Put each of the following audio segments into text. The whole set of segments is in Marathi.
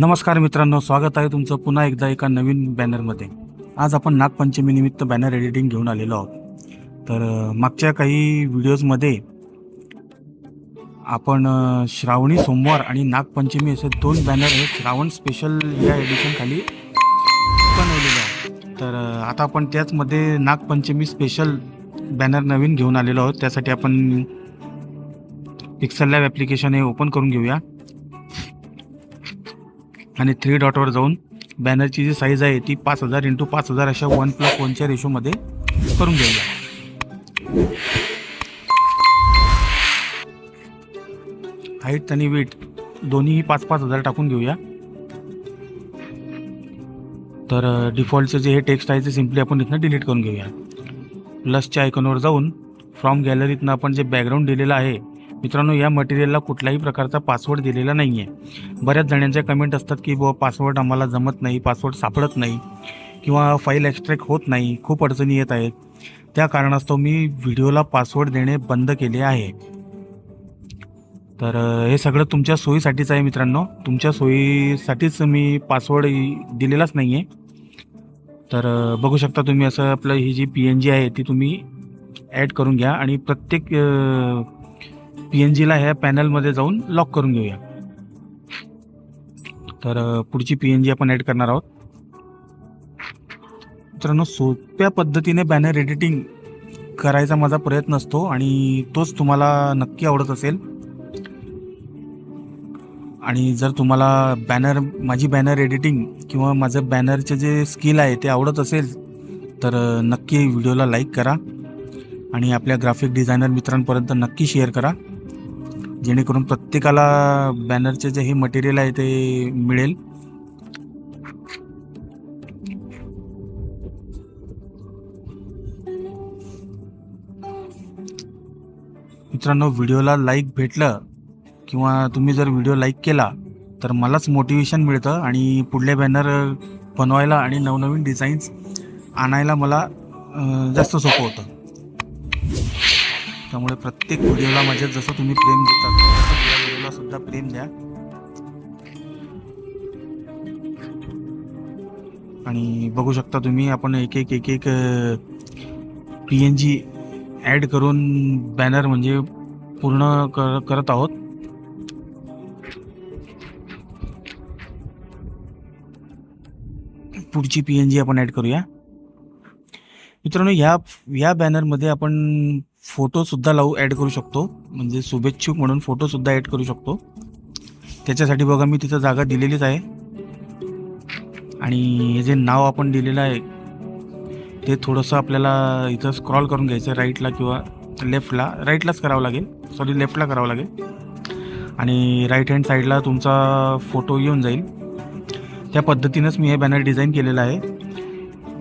नमस्कार मित्रांनो स्वागत आहे तुमचं पुन्हा एकदा एका नवीन बॅनरमध्ये. आज आपण नागपंचमीनिमित्त बॅनर एडिटिंग घेऊन आलेलो आहोत. तर मागच्या काही व्हिडिओजमध्ये आपण श्रावणी सोमवार आणि नागपंचमी असे दोन बॅनर हे श्रावण स्पेशल या एडिशनखाली बनवलेले आहे तर आता आपण त्याचमध्ये नागपंचमी स्पेशल बॅनर नवीन घेऊन आलेलो आहोत. त्यासाठी आपण पिक्सल लॅब ॲप्लिकेशन हे ओपन करून घेऊया. आणि थ्री डॉटवर जाऊन बॅनरची जी साईज आहे ती पाच हजार इंटू पाच हजार अशा वन प्लस वनच्या रेशोमध्ये करून घेऊया हाईट आणि वेट दोन्हीही पाच पाच हजार टाकून घेऊया. तर डिफॉल्टचं जे हे टेक्स्ट आहे ते सिम्पली आपण इथनं डिलीट करून घेऊया. प्लसच्या आयकॉनवर जाऊन फ्रॉम गॅलरीतनं आपण जे बॅकग्राऊंड दिलेलं आहे मित्रांनो या मटेरियलला कुठल्याही प्रकारचा पासवर्ड दिलेला नाही आहे बऱ्याच जणांच्या कमेंट असतात की बुवा पासवर्ड आम्हाला जमत नाही पासवर्ड सापडत नाही किंवा फाईल एक्स्ट्रॅक्ट होत नाही खूप अडचणी येत आहेत. त्या कारणास्तव मी व्हिडिओला पासवर्ड देणे बंद केले आहे. तर हे सगळं तुमच्या सोयीसाठीच आहे मित्रांनो. तुमच्या सोयीसाठीच मी पासवर्ड दिलेलाच नाही आहे तर बघू शकता तुम्ही असं आपलं ही जी पी एन जी आहे ती तुम्ही ॲड करून घ्या आणि प्रत्येक पी एन जीला ह्या पॅनलमध्ये जाऊन लॉक करून घेऊया. तर पुढची पी एन जी आपण ॲड करणार आहोत. मित्रांनो सोप्या पद्धतीने बॅनर एडिटिंग करायचा माझा प्रयत्न असतो आणि तोच तुम्हाला नक्की आवडत असेल. आणि जर तुम्हाला बॅनर माझी बॅनर एडिटिंग किंवा माझं बॅनरचे जे स्किल आहे ते आवडत असेल तर नक्की व्हिडिओला लाईक करा. आणि आपल्या ग्राफिक डिझायनर मित्रांपर्यंत नक्की शेअर करा. जेणेकरून प्रत्येकाला बॅनरचे जे हे मटेरियल आहे ते मिळेल. मित्रांनो व्हिडिओला लाईक भेटलं किंवा तुम्ही जर व्हिडिओ लाईक केला तर मलाच मोटिवेशन मिळतं आणि पुढले बॅनर बनवायला आणि नवनवीन डिझाईन्स आणायला मला जास्त सोपं होतं. त्यामुळे प्रत्येक व्हिडिओला माझ्या जसं तुम्ही प्रेम देतात व्हिडिओला सुद्धा प्रेम द्या. आणि बघू शकता तुम्ही आपण एक एक एक एक पी एन जी ॲड करून बॅनर म्हणजे पूर्ण कर करत आहोत. पुढची पी एन जी आपण ॲड करूया. मित्रांनो या या बॅनरमध्ये आपण फोटोसुद्धा लावू ॲड करू शकतो. म्हणजे शुभेच्छुक म्हणून फोटोसुद्धा ॲड करू शकतो. त्याच्यासाठी बघा मी तिथं जागा दिलेलीच आहे. आणि हे जे नाव आपण दिलेलं आहे ते थोडंसं आपल्याला इथं स्क्रॉल करून घ्यायचं राईटला किंवा लेफ्टला राईटलाच करावं लागेल. सॉरी लेफ्टला करावं लागेल. आणि राईट हँड साईडला तुमचा फोटो येऊन जाईल. त्या पद्धतीनंच मी हे बॅनर डिझाईन केलेलं आहे.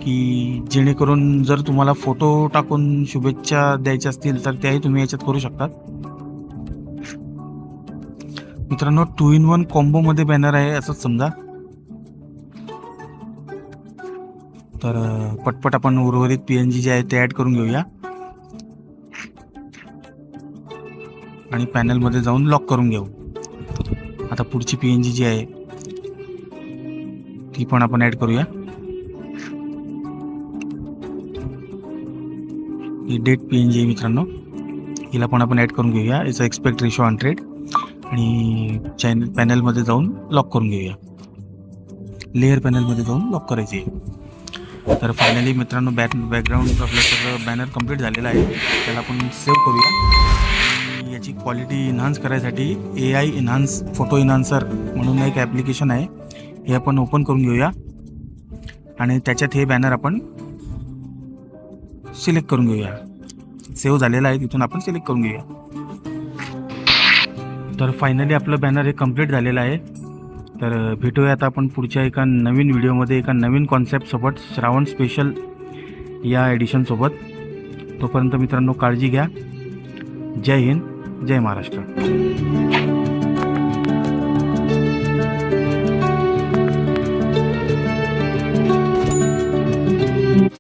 की जेणेकरून जर तुम्हाला फोटो टाकून शुभेच्छा द्यायच्या असतील तर त्याही तुम्ही याच्यात करू शकतात. मित्रांनो टू इन वन कॉम्बोमध्ये बॅनर आहे असंच समजा. तर पटपट आपण उर्वरित पी एन जी जे आहे ते ॲड करून घेऊया. आणि पॅनलमध्ये जाऊन लॉक करून घेऊ. आता पुढची पी एन जी जी आहे ती पण आपण ॲड करूया. ही डेट पी एन जी आहे मित्रांनो. हिला पण आपण ॲड करून घेऊया. याचा एक्सपेक्ट रेशो हंड्रेड आणि चॅनल पॅनलमध्ये जाऊन लॉक करून घेऊया. लेअर पॅनलमध्ये जाऊन लॉक करायची आहे. तर फायनली मित्रांनो बॅक बॅकग्राऊंड आपलं सगळं बॅनर कंप्लीट झालेलं आहे. त्याला आपण सेव्ह करूया. आणि याची क्वालिटी इन्हान्स करायसाठी A I enhance photo enhancer म्हणून एक ॲप्लिकेशन आहे. हे आपण ओपन करून घेऊया. आणि त्याच्यात हे बॅनर आपण सिलेक्ट करून घेऊया. सेव्ह झालेलं आहे तिथून आपण सिलेक्ट करून घेऊया. तर फायनली आपलं बॅनर हे कंप्लीट झालेलं आहे. तर भेटूया आता आपण पुढच्या एका नवीन व्हिडिओमध्ये एका नवीन कॉन्सेप्टसोबत श्रावण स्पेशल या एडिशनसोबत तोपर्यंत मित्रांनो काळजी घ्या. जय हिंद जय महाराष्ट्र.